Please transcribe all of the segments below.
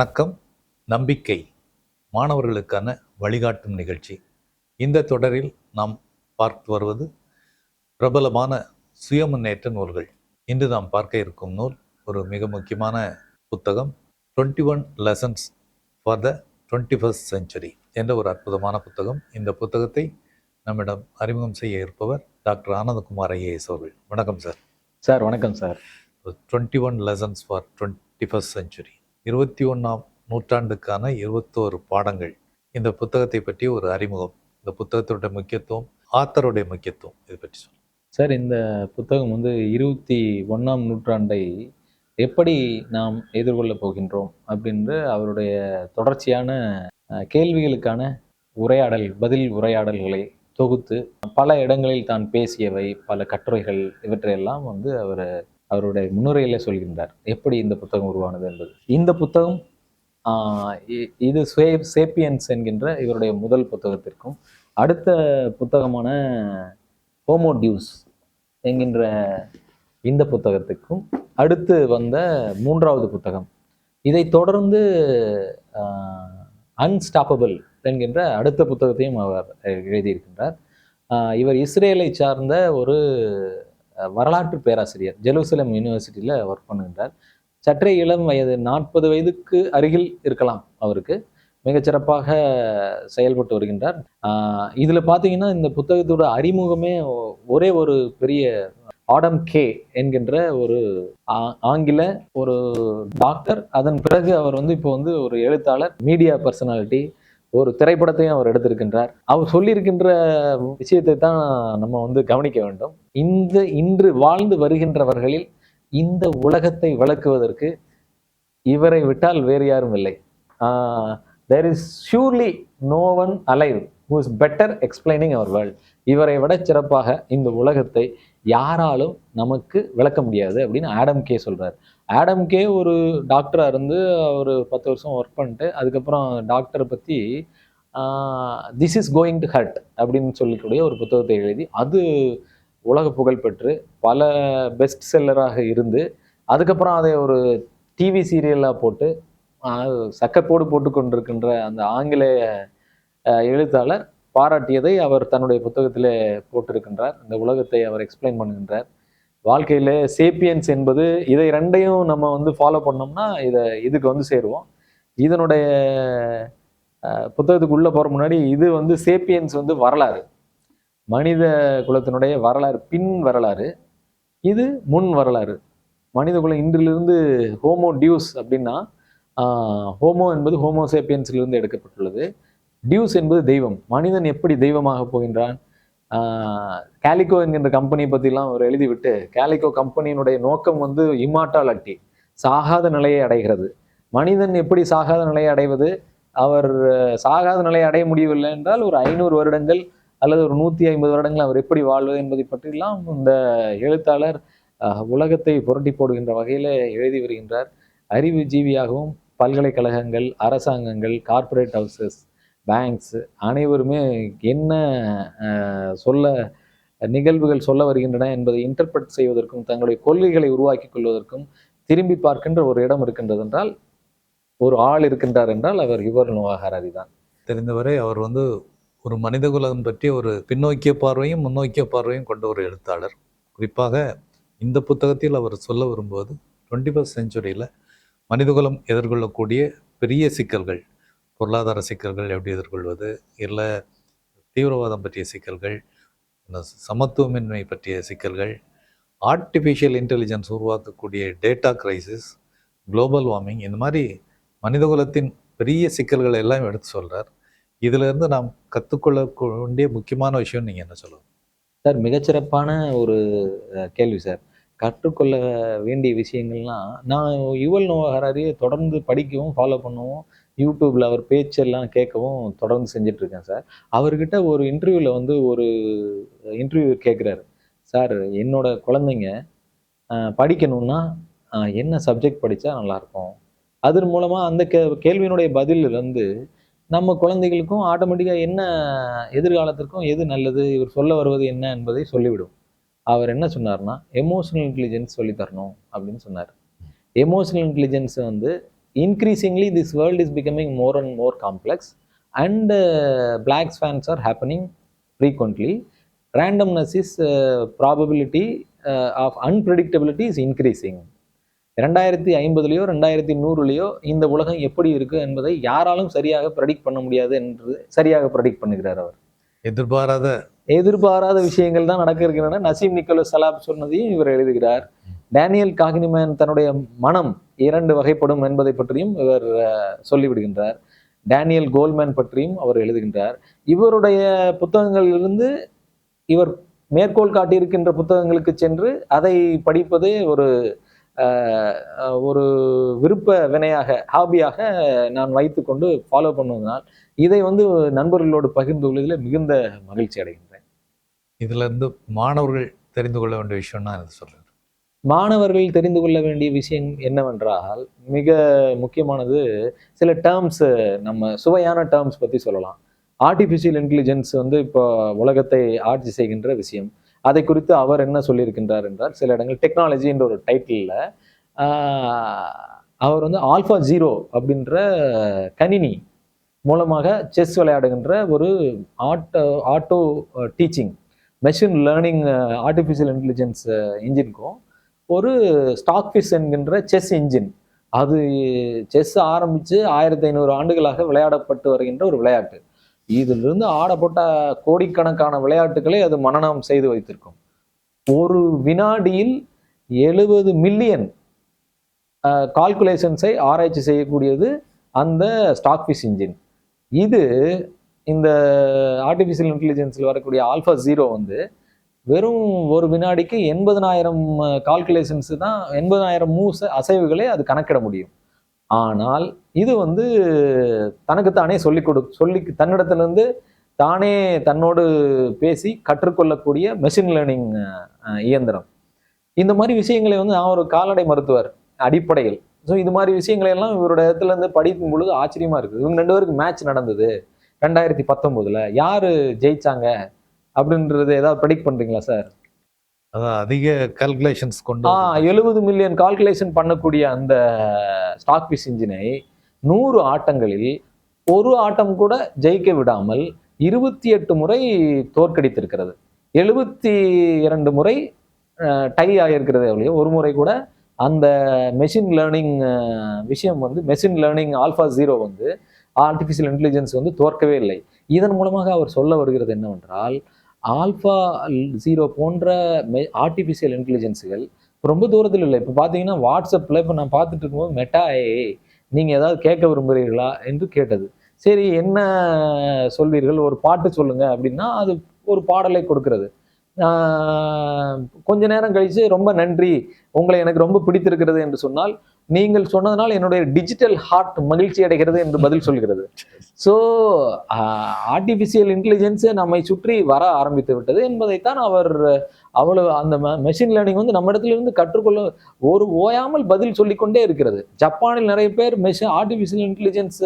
வணக்கம் நம்பிக்கை மாணவர்களுக்கான வழிகாட்டும் நிகழ்ச்சி. இந்த தொடரில் நாம் பார்த்து வருவது பிரபலமான சுயமுன்னேற்ற நூல்கள். இன்று நாம் பார்க்க இருக்கும் நூல் ஒரு மிக முக்கியமான புத்தகம் twenty one lessons for the twenty first century என்ற ஒரு அற்புதமான புத்தகம். இந்த புத்தகத்தை நம்மிடம் அறிமுகம் செய்ய இருப்பவர் டாக்டர் ஆனந்தகுமார் ஐஏஎஸ் அவர்கள். வணக்கம் சார். சார் வணக்கம் sir. Twenty one lessons for twenty first century இருபத்தி ஒன்றாம் நூற்றாண்டுக்கான இருபத்தோரு பாடங்கள். இந்த புத்தகத்தை பற்றி ஒரு அறிமுகம். இந்த புத்தகத்தோட முக்கியத்துவம் ஆத்தருடைய முக்கியத்துவம் இதை பற்றி சொல்லுங்கள் சார் இந்த புத்தகம் வந்து இருபத்தி ஒன்றாம் நூற்றாண்டை எப்படி நாம் எதிர்கொள்ளப் போகின்றோம் அப்படின்ற அவருடைய தொடர்ச்சியான கேள்விகளுக்கான உரையாடல் பதில் உரையாடல்களை தொகுத்து பல இடங்களில் தான் பேசியவை பல கட்டுரைகள் இவற்றையெல்லாம் வந்து அவர் அவருடைய முன்னுரையில் சொல்கின்றார். எப்படி இந்த புத்தகம் உருவானது என்பது. இந்த புத்தகம் இது சே சேப்பியன்ஸ் என்கின்ற இவருடைய முதல் புத்தகத்திற்கும் அடுத்த புத்தகமான ஹோமோ டியூஸ் என்கின்ற இந்த புத்தகத்துக்கும் அடுத்து வந்த மூன்றாவது புத்தகம். இதை தொடர்ந்து அன்ஸ்டாப்பபிள் என்கின்ற அடுத்த புத்தகத்தையும் அவர் எழுதியிருக்கின்றார். இவர் இஸ்ரேலை சார்ந்த ஒரு வரலாற்று பேராசிரியர் ஜெருசலம் யூனிவர்சிட்டியில் ஒர்க் பண்ணுகின்றார். சற்றே இளம் வயது நாற்பது வயதுக்கு அருகில் இருக்கலாம் அவருக்கு. மிகச்சிறப்பாக செயல்பட்டு வருகின்றார். இதில் பார்த்தீங்கன்னா இந்த புத்தகத்தோட அறிமுகமே ஒரே ஒரு பெரிய ஆடம் கே என்கின்ற ஒரு ஆ- ஆங்கில ஒரு டாக்டர் அதன் பிறகு அவர் வந்து இப்போ வந்து ஒரு எழுத்தாளர் மீடியா பர்சனாலிட்டி ஒரு திரைப்படத்தையும் அவர் எடுத்திருக்கின்றார். அவர் சொல்லியிருக்கின்ற விஷயத்தை தான் நம்ம வந்து கவனிக்க வேண்டும். இந்த இன்று வாழ்ந்து வருகின்றவர்களில் இந்த உலகத்தை விளக்குவதற்கு இவரை விட்டால் வேறு யாரும் இல்லை. There is surely no one alive who is better explaining our world இவரை விட சிறப்பாக இந்த உலகத்தை யாராலும் நமக்கு விளக்க முடியாது அப்படின்னு ஆடம் கே சொல்றார். ஆடம்கே ஒரு டாக்டராக இருந்து அவர் பத்து வருஷம் ஒர்க் பண்ணிட்டு அதுக்கப்புறம் டாக்டரை பற்றி this is going to hurt அப்படின்னு சொல்லக்கூடிய ஒரு புத்தகத்தை எழுதி அது உலக புகழ் பெற்று பல பெஸ்ட் செல்லராக இருந்து அதுக்கப்புறம் அதை ஒரு டிவி சீரியலாக போட்டு சக்கப்போடு போட்டு கொண்டிருக்கின்ற அந்த ஆங்கிலேய எழுத்தாளர் பாராட்டியதை அவர் தன்னுடைய புத்தகத்திலே போட்டிருக்கின்றார். இந்த உலகத்தை அவர் எக்ஸ்பிளைன் பண்ணுகின்றார். வாழ்க்கையில் சேப்பியன்ஸ் என்பது இதை ரெண்டையும் நம்ம வந்து ஃபாலோ பண்ணோம்னா இதை இதுக்கு வந்து சேருவோம். இதனுடைய புத்தகத்துக்கு உள்ளே போகிற முன்னாடி இது வந்து சேப்பியன்ஸ் வந்து வரலாறு. மனித குலத்தினுடைய வரலாறு பின் வரலாறு. இது முன் வரலாறு. மனித குலம் இன்றிலிருந்து ஹோமோ டியூஸ் அப்படின்னா ஹோமோ என்பது ஹோமோ சேப்பியன்ஸிலிருந்து எடுக்கப்பட்டுள்ளது. டியூஸ் என்பது தெய்வம். மனிதன் எப்படி தெய்வமாக போகின்றான்? கேலிகோ என்கின்ற கம்பெனியை பற்றிலாம் அவர் எழுதிவிட்டு கேலிகோ கம்பெனியினுடைய நோக்கம் வந்து இம்மார்டாலிட்டி சாகாத நிலையை அடைகிறது. மனிதன் எப்படி சாகாத நிலையை அடைவது? அவர் சாகாத நிலையை அடைய முடியவில்லை என்றால் ஒரு ஐநூறு வருடங்கள் அல்லது ஒரு நூற்றி ஐம்பது வருடங்கள் அவர் எப்படி வாழ்வது என்பதை பற்றிலாம் இந்த எழுத்தாளர் உலகத்தை புரட்டி போடுகின்ற வகையில் எழுதி வருகின்றார். அறிவு ஜீவியாகவும் பல்கலைக்கழகங்கள் அரசாங்கங்கள் கார்ப்பரேட் ஹவுசஸ் பேங்க்ஸு அனைவருமே என்ன சொல்ல நிகழ்வுகள் சொல்ல வருகின்றன என்பதை இன்டர்பிரட் செய்வதற்கும் தங்களுடைய கொள்கைகளை உருவாக்கி கொள்வதற்கும் திரும்பி பார்க்கின்ற ஒரு இடம் இருக்கின்றது என்றால் ஒரு ஆள் இருக்கின்றார் என்றால் அவர் யுவர் நோகாரி தான். தெரிந்தவரை அவர் வந்து ஒரு மனிதகுலம் பற்றி ஒரு பின்னோக்கிய பார்வையும் முன்னோக்கிய பார்வையும் கொண்ட ஒரு எழுத்தாளர். குறிப்பாக இந்த புத்தகத்தில் அவர் சொல்ல வரும்போது டுவெண்ட்டி ஃபஸ்ட் செஞ்சுரியில் மனிதகுலம் எதிர்கொள்ளக்கூடிய பெரிய சிக்கல்கள். பொருளாதார சிக்கல்கள் எப்படி எதிர்கொள்வது? இல்லை தீவிரவாதம் பற்றிய சிக்கல்கள் இந்த சமத்துவமின்மை பற்றிய சிக்கல்கள் ஆர்டிஃபிஷியல் இன்டெலிஜென்ஸ் உருவாக்கக்கூடிய டேட்டா கிரைசிஸ் குளோபல் வார்மிங் இந்த மாதிரி மனிதகுலத்தின் பெரிய சிக்கல்களை எல்லாம் எடுத்து சொல்கிறார் இதிலிருந்து நாம் கற்றுக்கொள்ள வேண்டிய முக்கியமான விஷயம் நீங்கள் என்ன சொல்லுங்க சார் மிகச்சிறப்பான ஒரு கேள்வி சார். கற்றுக்கொள்ள வேண்டிய விஷயங்கள்லாம் நான் யுவல் நோவாஹராரியை தொடர்ந்து படிக்கவும் ஃபாலோ பண்ணவும் யூடியூப்பில் அவர் பேச்செல்லாம் கேட்கவும் தொடர்ந்து செஞ்சிட்ருக்கேன் சார். அவர்கிட்ட ஒரு இன்டர்வியூவில் வந்து ஒரு இன்டர்வியூ கேட்குறாரு. சார் என்னோட குழந்தைங்க படிக்கணும்னா என்ன சப்ஜெக்ட் படித்தா நல்லாயிருக்கும் அதன் மூலமாக அந்த கே கேள்வியினுடைய பதிலிருந்து வந்து நம்ம குழந்தைகளுக்கும் ஆட்டோமேட்டிக்காக என்ன எதிர்காலத்திற்கும் எது நல்லது இவர் சொல்ல வருவது என்ன என்பதை சொல்லிவிடும். அவர் என்ன சொன்னார்னா எமோஷனல் இன்டெலிஜென்ஸ் சொல்லி தரணும் அப்படின்னு சொன்னார். எமோஷனல் இன்டெலிஜென்ஸ் வந்து increasingly this world is becoming more and more complex and black swans are happening frequently randomness is probability of unpredictability is increasing ரெண்டாயிரத்தி ஐம்பதுலையோ ரெண்டாயிரத்தி நூறுலையோ இந்த உலகம் எப்படி இருக்கு என்பதை யாராலும் சரியாக ப்ரெடிக்ட் பண்ண முடியாது என்று சரியாக ப்ரெடிக்ட் பண்ணுகிறார் அவர். எதிர்பாராத எதிர்பாராத விஷயங்கள் தான் நடக்க இருக்கின்றன நசீம் நிக்கோலஸ் சலாப் சொன்னதையும் இவர் எழுதுகிறார். டேனியல் காகினிமேன் தன்னுடைய மனம் இரண்டு வகைப்படும் என்பதை பற்றியும் இவர் சொல்லிவிடுகின்றார். டேனியல் கோல்மேன் பற்றியும் அவர் எழுதுகின்றார். இவருடைய புத்தகங்களிலிருந்து இவர் மேற்கோள் காட்டியிருக்கின்ற புத்தகங்களுக்கு சென்று அதை படிப்பதே ஒரு ஒரு விருப்ப வினையாக ஹாபியாக நான் வைத்துக்கொண்டு ஃபாலோ பண்ணுவதனால் இதை வந்து நண்பர்களோடு பகிர்ந்து கொள்வதில் மிகுந்த மகிழ்ச்சி அடைகின்றேன். இதுலேருந்து மாணவர்கள் தெரிந்து கொள்ள வேண்டிய விஷயம்னா இது சொல்கிறேன் மாணவர்கள் தெரிந்து கொள்ள வேண்டிய விஷயம் என்னவென்றால் மிக முக்கியமானது சில டேர்ம்ஸு நம்ம சுவையான டேர்ம்ஸ் பற்றி சொல்லலாம். ஆர்டிஃபிஷியல் இன்டெலிஜென்ஸ் வந்து இப்போ உலகத்தை ஆட்சி செய்கின்ற விஷயம். அதை குறித்து அவர் என்ன சொல்லியிருக்கின்றார் என்றால் சில இடங்கள் டெக்னாலஜி என்ற ஒரு டைட்டிலில் அவர் வந்து ஆல்ஃபா ஜீரோ அப்படின்ற கணினி மூலமாக செஸ் விளையாடுகின்ற ஒரு auto auto teaching machine learning artificial intelligence இன்ஜினுக்கும் ஒரு ஸ்டாக் ஃபிஷ் என்கின்ற செஸ் இன்ஜின் அது செஸ் ஆரம்பித்து ஆயிரத்தி ஐநூறு ஆண்டுகளாக விளையாடப்பட்டு வருகின்ற ஒரு விளையாட்டு. இதிலிருந்து ஆடப்பட்ட கோடிக்கணக்கான விளையாட்டுகளை அது மனநம் செய்து வைத்திருக்கும். ஒரு வினாடியில் எழுபது மில்லியன் கால்குலேஷன்ஸை uh, ஆராய்ச்சி செய்யக்கூடியது அந்த ஸ்டாக் ஃபிஷ் இன்ஜின் இது இந்த ஆர்டிஃபிஷியல் இன்டெலிஜென்ஸில் வரக்கூடிய ஆல்ஃபா ஜீரோ வந்து வெறும் ஒரு வினாடிக்கு எண்பதனாயிரம் கால்குலேஷன்ஸு தான் எண்பதனாயிரம் மூவ்ஸ் அசைவுகளை அது கணக்கிட முடியும். ஆனால் இது வந்து தனக்குத்தானே சொல்லிக் கொடு சொல்லி தன்னிடத்துலேருந்து தானே தன்னோடு பேசி கற்றுக்கொள்ளக்கூடிய மெஷின் லேர்னிங் இயந்திரம். இந்த மாதிரி விஷயங்களை வந்து நான் ஒரு கால்நடை மருத்துவர் அடிப்படையில். ஸோ இது மாதிரி விஷயங்களை எல்லாம் இவரோட இடத்துல இருந்து படிக்கும் பொழுது ஆச்சரியமாக இருக்குது. இவங்க ரெண்டு பேருக்கு மேட்ச் நடந்தது. ரெண்டாயிரத்தி பத்தொன்பதுல யாரு ஜெயிச்சாங்க அப்படின்றது ஏதாவது ப்ரெடிக்ட் பண்றீங்களா சார் அதிக கால்குலேஷன்ஸ் கொண்டு எழுபது மில்லியன் கால்குலேஷன் பண்ணக்கூடிய அந்த ஸ்டாக் ஃபிஷ் இன்ஜினை நூறு ஆட்டங்களில் ஒரு ஆட்டம் கூட ஜெயிக்க விடாமல் இருபத்தி எட்டு முறை தோற்கடித்திருக்கிறது. எழுபத்தி இரண்டு முறை டை ஆகியிருக்கிறது ஒழிய ஒரு முறை கூட அந்த மெஷின் லேர்னிங் விஷயம் வந்து மெஷின் லேர்னிங் ஆல்ஃபா ஜீரோ வந்து ஆர்டிஃபிஷியல் இன்டெலிஜென்ஸ் வந்து தோற்கவே இல்லை. இதன் மூலமாக அவர் சொல்ல வருகிறது என்னவென்றால் ஆல்ஃபா ஜீரோ போன்ற மெ ஆர்டிஃபிஷியல் இன்டெலிஜென்ஸுகள் ரொம்ப தூரத்தில் இல்லை. இப்போ பார்த்தீங்கன்னா வாட்ஸ்அப்பில் இப்போ நான் பார்த்துட்டு இருக்கும்போது மெட்டா ஏ நீங்கள் ஏதாவது கேட்க விரும்புகிறீர்களா என்று கேட்டது. சரி என்ன சொல்வீர்கள்? ஒரு பாட்டு சொல்லுங்கள் அப்படின்னா அது ஒரு பாடலை கொடுக்கறது. கொஞ்ச நேரம் கழித்து ரொம்ப நன்றி. உங்களை எனக்கு ரொம்ப பிடித்திருக்கிறது என்று சொன்னால் நீங்கள் சொன்னதனால் என்னுடைய டிஜிட்டல் ஹார்ட் மகிழ்ச்சி அடைகிறது என்று பதில் சொல்கிறது. ஸோ ஆர்டிஃபிஷியல் இன்டெலிஜென்ஸ் நம்மை சுற்றி வர ஆரம்பித்து விட்டது என்பதைத்தான் அவர் அவ்வளவு அந்த மெஷின் லேர்னிங் வந்து நம்ம இடத்துலேருந்து கற்றுக்கொள்ள ஒரு ஓயாமல் பதில் சொல்லிக்கொண்டே இருக்கிறது. ஜப்பானில் நிறைய பேர் மெஷின் ஆர்டிஃபிஷியல் இன்டெலிஜென்ஸ்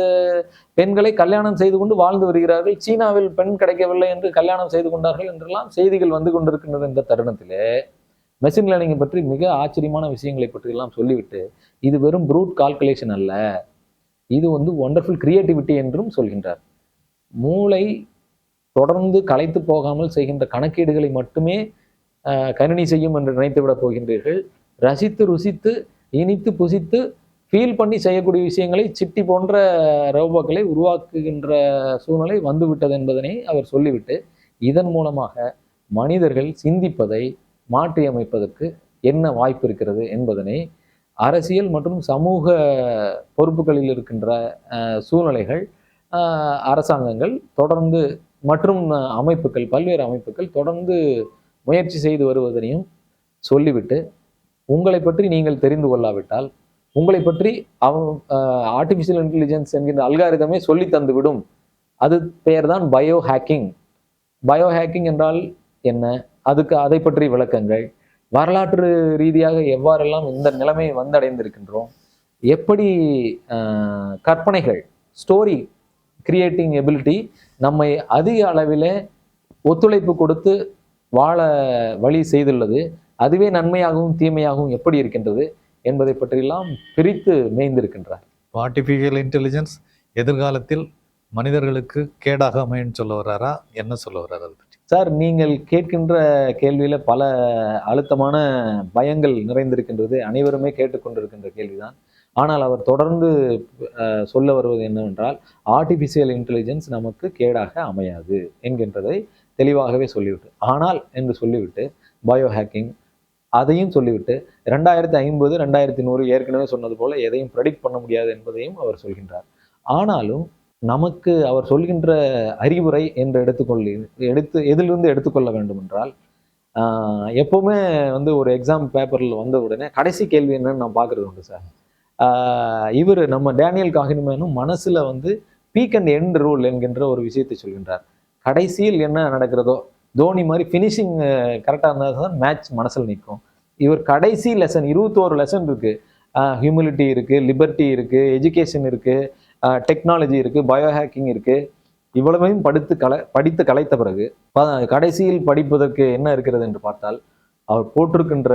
பெண்களை கல்யாணம் செய்து கொண்டு வாழ்ந்து வருகிறார்கள். சீனாவில் பெண் கிடைக்கவில்லை என்று கல்யாணம் செய்து கொண்டார்கள் என்றெல்லாம் செய்திகள் வந்து கொண்டிருக்கின்றது இந்த தருணத்திலே. மெஷின் லேர்னிங்கை பற்றி மிக ஆச்சரியமான விஷயங்களை பற்றியெல்லாம் சொல்லிவிட்டு இது வெறும் ப்ரூட் கால்குலேஷன் அல்ல. இது வந்து ஒண்டர்ஃபுல் கிரியேட்டிவிட்டி என்றும் சொல்கின்றார். மூளை தொடர்ந்து களைத்து போகாமல் செய்கின்ற கணக்கீடுகளை மட்டுமே கணினி செய்யும் என்று நினைத்து விட போகின்றீர்கள். ரசித்து ருசித்து இனித்து புசித்து ஃபீல் பண்ணி செய்யக்கூடிய விஷயங்களை சிட்டி போன்ற ரோபோக்களை உருவாக்குகின்ற சூழ்நிலை வந்துவிட்டது என்பதனை அவர் சொல்லிவிட்டு இதன் மூலமாக மனிதர்கள் சிந்திப்பதை மாற்றியமைப்பதற்கு என்ன வாய்ப்பு இருக்கிறது என்பதனை அரசியல் மற்றும் சமூக பொறுப்புகளில் இருக்கின்ற சூழ்நிலைகள் அரசாங்கங்கள் தொடர்ந்து மற்றும் அமைப்புகள் பல்வேறு அமைப்புகள் தொடர்ந்து முயற்சி செய்து வருவதனையும் சொல்லிவிட்டு உங்களை பற்றி நீங்கள் தெரிந்து கொள்ளாவிட்டால் உங்களை பற்றி அவ ஆர்டிஃபிஷியல் இன்டெலிஜென்ஸ் என்கின்ற அல்காரிதமே சொல்லி தந்துவிடும். அது பெயர் தான் பயோ ஹேக்கிங் பயோ ஹேக்கிங் என்றால் என்ன? அதுக்கு அதை பற்றி விளக்கங்கள். வரலாற்று ரீதியாக எவ்வாறெல்லாம் இந்த நிலைமை வந்தடைந்திருக்கின்றோம் எப்படி கற்பனைகள் ஸ்டோரி கிரியேட்டிங் எபிலிட்டி நம்மை அதிக அளவில் ஒத்துழைப்பு கொடுத்து வாழ வழி செய்துள்ளது அதுவே நன்மையாகவும் தீமையாகவும் எப்படி இருக்கின்றது என்பதை பற்றியெல்லாம் பிரித்து மேய்ந்திருக்கின்றார். ஆர்டிஃபிஷியல் இன்டெலிஜென்ஸ் எதிர்காலத்தில் மனிதர்களுக்கு கேடாக அமையன்னு சொல்ல வர்றாரா? என்ன சொல்ல வர்றாரு அதை பற்றி? சார் நீங்கள் கேட்கின்ற கேள்வியில் பல அழுத்தமான பயங்கள் நிறைந்திருக்கின்றது. அனைவருமே கேட்டுக்கொண்டிருக்கின்ற கேள்விதான். ஆனால் அவர் தொடர்ந்து சொல்ல வருவது என்னவென்றால் ஆர்டிஃபிஷியல் இன்டெலிஜென்ஸ் நமக்கு கேடாக அமையாது என்கின்றதை தெளிவாகவே சொல்லிவிட்டு ஆனால் என்று சொல்லிவிட்டு பயோ ஹேக்கிங் அதையும் சொல்லிவிட்டு ரெண்டாயிரத்தி ஐம்பது ரெண்டாயிரத்தி நூறு ஏற்கனவே சொன்னது போல் எதையும் ப்ரெடிக்ட் பண்ண முடியாது என்பதையும் அவர் சொல்கின்றார். ஆனாலும் நமக்கு அவர் சொல்கின்ற அறிவுரை என்று எடுத்துக்கொள்ளி எடுத்து எதிலிருந்து எடுத்துக்கொள்ள வேண்டும் என்றால் எப்போவுமே வந்து ஒரு எக்ஸாம் பேப்பரில் வந்த உடனே கடைசி கேள்வி என்னன்னு நான் பார்க்குறது உண்டு சார். இவர் நம்ம டேனியல் காகினிமேனும் மனசில் வந்து பீக் அண்ட் எண்ட் ரூல் என்கின்ற ஒரு விஷயத்தை சொல்கின்றார். கடைசியில் என்ன நடக்கிறதோ தோனி மாதிரி ஃபினிஷிங் கரெக்டாக இருந்தால் தான் மேட்ச் மனசில் நிற்கும். இவர் கடைசி லெசன் இருபத்தோரு லெசன் இருக்குது ஹியூமிலிட்டி இருக்குது லிபர்ட்டி இருக்குது எஜுகேஷன் இருக்குது டெக்னாலஜி இருக்குது பயோ ஹேக்கிங் இருக்குது இவ்வளவையும் படித்து கலை படித்து கலைத்த பிறகு கடைசியில் படிப்பதற்கு என்ன இருக்கிறது என்று பார்த்தால் அவர் போட்டிருக்கின்ற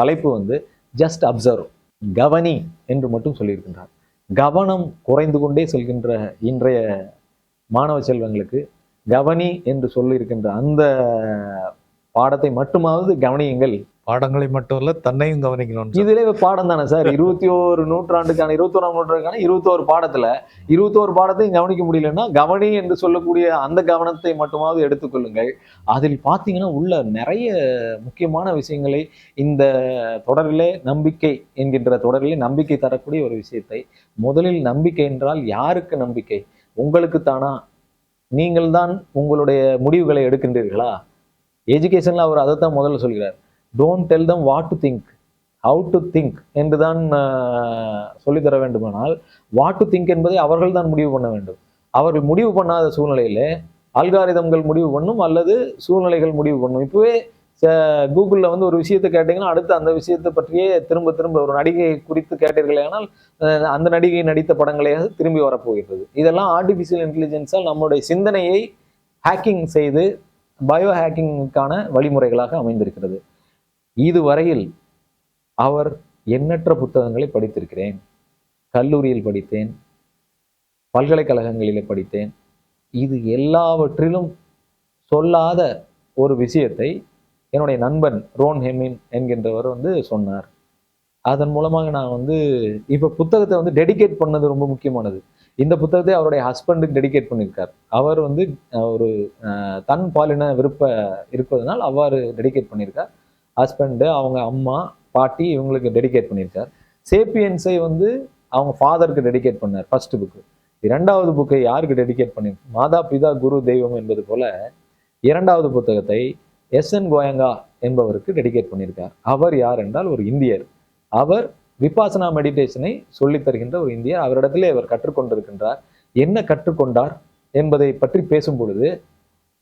தலைப்பு வந்து ஜஸ்ட் அப்சர்வ் கவனி என்று மட்டும் சொல்லியிருக்கின்றார். கவனம் குறைந்து கொண்டே செல்கின்ற இன்றைய மாணவ செல்வங்களுக்கு கவனி என்று சொல்லியிருக்கின்ற அந்த பாடத்தை மட்டுமாவது கவனியுங்கள். பாடங்களை மட்டும் இல்ல தன்னையும் கவனிக்கணும் இதுல பாடம் தானே சார்? இருபத்தி ஒரு நூற்றாண்டுக்கான இருபத்தோராம் நூற்றாண்டுக்கான இருபத்தோரு பாடத்துல இருபத்தோரு பாடத்தையும் கவனிக்க முடியலன்னா கவனி என்று சொல்லக்கூடிய அந்த கவனத்தை மட்டுமாவது எடுத்துக்கொள்ளுங்கள் அதில் பார்த்தீங்கன்னா உள்ள நிறைய முக்கியமான விஷயங்களை இந்த தொடரிலே நம்பிக்கை என்கின்ற தொடரிலே நம்பிக்கை தரக்கூடிய ஒரு விஷயத்தை முதலில் நம்பிக்கை என்றால் யாருக்கு நம்பிக்கை? உங்களுக்கு தானா? நீங்கள் தான் உங்களுடைய முடிவுகளை எடுக்கின்றீர்களா? எஜுகேஷன்ல அவர் அதைத்தான் முதல்ல சொல்கிறார். Don't tell them what to think how to think என்று தான் சொல்லித்தர வேண்டுமானால் வாட் டு திங்க் என்பதை அவர்கள் தான் முடிவு பண்ண வேண்டும். அவர்கள் முடிவு பண்ணாத சூழ்நிலையிலே அல்காரிதம்கள் முடிவு பண்ணும் அல்லது சூழ்நிலைகள் முடிவு பண்ணும். இப்போவே கூகுளில் வந்து ஒரு விஷயத்தை கேட்டிங்கன்னா அடுத்து அந்த விஷயத்தை பற்றியே திரும்ப திரும்ப ஒரு நடிகை குறித்து கேட்டீர்களே ஆனால் அந்த நடிகை நடித்த படங்களையாவது திரும்பி வரப்போகிறது இதெல்லாம் ஆர்டிஃபிஷியல் இன்டெலிஜென்ஸால் நம்முடைய சிந்தனையை ஹேக்கிங் செய்து பயோ ஹேக்கிங்கான வழிமுறைகளாக அமைந்திருக்கிறது. இதுவரையில் அவர் எண்ணற்ற புத்தகங்களை படித்திருக்கிறேன். கல்லூரியில் படித்தேன். பல்கலைக்கழகங்களிலே படித்தேன். இது எல்லாவற்றிலும் சொல்லாத ஒரு விஷயத்தை என்னுடைய நண்பன் ரோன் ஹெமின் என்கின்றவர் வந்து சொன்னார். அதன் மூலமாக நான் வந்து இப்போ புத்தகத்தை வந்து டெடிகேட் பண்ணது ரொம்ப முக்கியமானது. இந்த புத்தகத்தை அவருடைய ஹஸ்பண்டுக்கு டெடிகேட் பண்ணியிருக்கார். அவர் வந்து ஒரு தன் பாலின விருப்ப இருப்பதனால் அவ்வாறு டெடிகேட் பண்ணியிருக்கார். ஹஸ்பண்டு அவங்க அம்மா பாட்டி இவங்களுக்கு டெடிகேட் பண்ணியிருக்கார். சேப்பியன்ஸை வந்து அவங்க ஃபாதருக்கு டெடிகேட் பண்ணார் ஃபர்ஸ்ட் புக்கு இரண்டாவது புக்கை யாருக்கு டெடிகேட் பண்ணி மாதா பிதா குரு தெய்வம் என்பது போல இரண்டாவது புத்தகத்தை எஸ் என் கோயங்கா என்பவருக்கு டெடிகேட் பண்ணியிருக்கார். அவர் யார் என்றால் ஒரு இந்தியர். அவர் விபாசனா மெடிடேஷனை சொல்லி தருகின்ற ஒரு இந்தியர். அவரிடத்திலே அவர் கற்றுக்கொண்டிருக்கின்றார். என்ன கற்றுக்கொண்டார் என்பதை பற்றி பேசும் பொழுது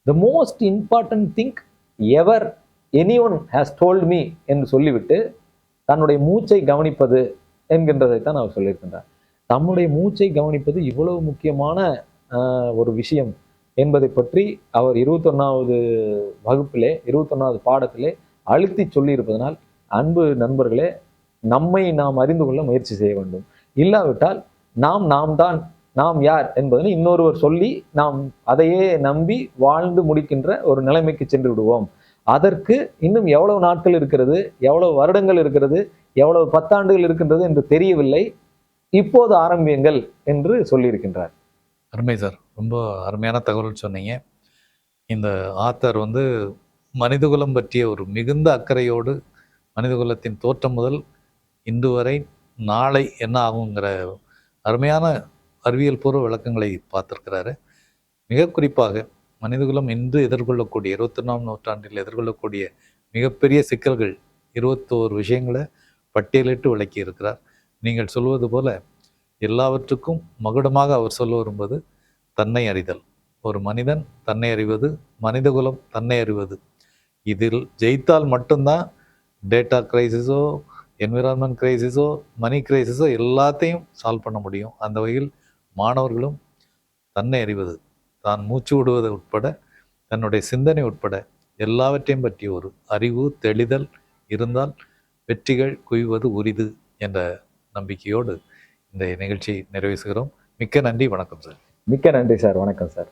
the most important thing ever anyone has told me என்று சொல்லிவிட்டு தன்னுடைய மூச்சை கவனிப்பது என்கின்றதைத்தான் அவர் சொல்லியிருக்கின்றார். தம்முடைய மூச்சை கவனிப்பது இவ்வளவு முக்கியமான ஒரு விஷயம் என்பதை பற்றி அவர் இருபத்தொன்னாவது வகுப்பிலே இருபத்தொன்னாவது பாடத்திலே அழுத்தி சொல்லியிருப்பதனால் அன்பு நண்பர்களே நம்மை நாம் அறிந்து கொள்ள முயற்சி செய்ய வேண்டும். இல்லாவிட்டால் நாம் நாம் தான் நாம் யார் என்பதனை இன்னொருவர் சொல்லி நாம் அதையே நம்பி வாழ்ந்து முடிக்கின்ற ஒரு நிலைமைக்கு சென்று விடுவோம். அதற்கு இன்னும் எவ்வளவு நாட்கள் இருக்கிறது எவ்வளவு வருடங்கள் இருக்கிறது எவ்வளவு பத்தாண்டுகள் இருக்கின்றது என்று தெரியவில்லை. இப்போது ஆரம்பியுங்கள் என்று சொல்லியிருக்கின்றார். அருமை சார். ரொம்ப அருமையான தகவல் சொன்னீங்க. இந்த ஆத்தர் வந்து மனிதகுலம் பற்றிய ஒரு மிகுந்த அக்கறையோடு மனிதகுலத்தின் தோற்றம் முதல் இன்று வரை நாளை என்ன ஆகுங்கிற அருமையான அறிவியல் பூர்வ விளக்கங்களை பார்த்துருக்கிறாரு. மிக குறிப்பாக மனிதகுலம் இன்று எதிர்கொள்ளக்கூடிய இருபத்தொன்னாம் நூற்றாண்டில் எதிர்கொள்ளக்கூடிய மிகப்பெரிய சிக்கல்கள் இருபத்தோரு விஷயங்களை பட்டியலிட்டு விளக்கி இருக்கிறார். நீங்கள் சொல்வது போல எல்லாவற்றுக்கும் மகுடமாக அவர் சொல்ல வரும்போது தன்னை அறிதல். ஒரு மனிதன் தன்னை அறிவது மனிதகுலம் தன்னை அறிவது. இதில் ஜெயித்தால் மட்டும்தான் டேட்டா கிரைசிஸோ என்விரான்மெண்ட் கிரைசிஸோ மணி கிரைசிஸோ எல்லாத்தையும் சால்வ் பண்ண முடியும். அந்த வகையில் மாணவர்களும் தன்னை அறிவது. தான் மூச்சு விடுவது உட்பட தன்னுடைய சிந்தனை உட்பட எல்லாவற்றையும் பற்றிய ஒரு அறிவு தெளிதல் இருந்தால் வெற்றிகள் குவிவது உரிது என்ற நம்பிக்கையோடு இந்த நிகழ்ச்சியை நிறைவேசுகிறோம் மிக்க நன்றி வணக்கம் சார். மிக்க நன்றி சார் வணக்கம் சார்.